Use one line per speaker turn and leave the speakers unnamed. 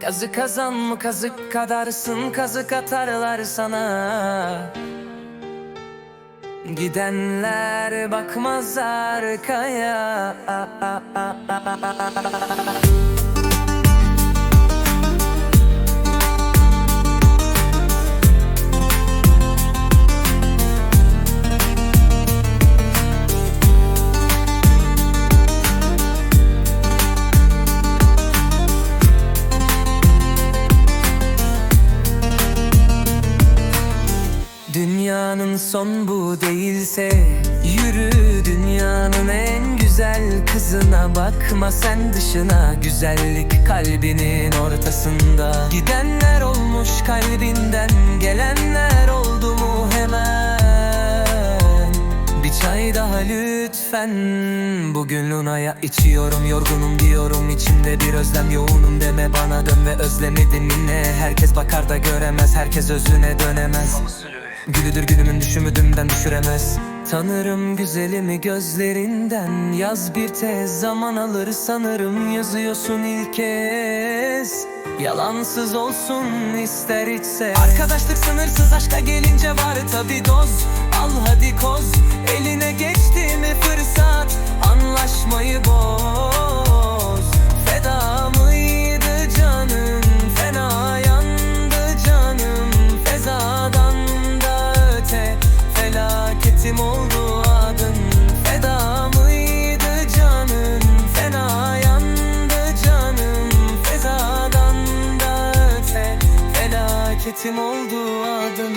Kazı kazan mı kazık kadarsın kazık atarlar sana. Gidenler bakmaz arkaya Dünyanın son bu değilse Yürü dünyanın en güzel kızına Bakma sen dışına. Güzellik kalbinin ortasında. Gidenler olmuş kalbinden Gelenler oldu mu hemen? Bir çay daha lütfen. Bugün Luna'ya içiyorum yorgunum diyorum. İçimde bir özlem yoğunum deme bana. Dön ve özlemedin mi ne Herkes bakar da göremez herkes özüne dönemez Gülüdür günümün düşümü dünden düşüremez. Tanırım güzelimi gözlerinden. Yaz bir tez zaman alır sanırım. Yazıyorsun ilk kez. Yalansız olsun ister içse. Arkadaşlık sınırsız aşka gelince var tabi doz. Al hadi koz. Eline geçti mi fırsat hareketim oldu adım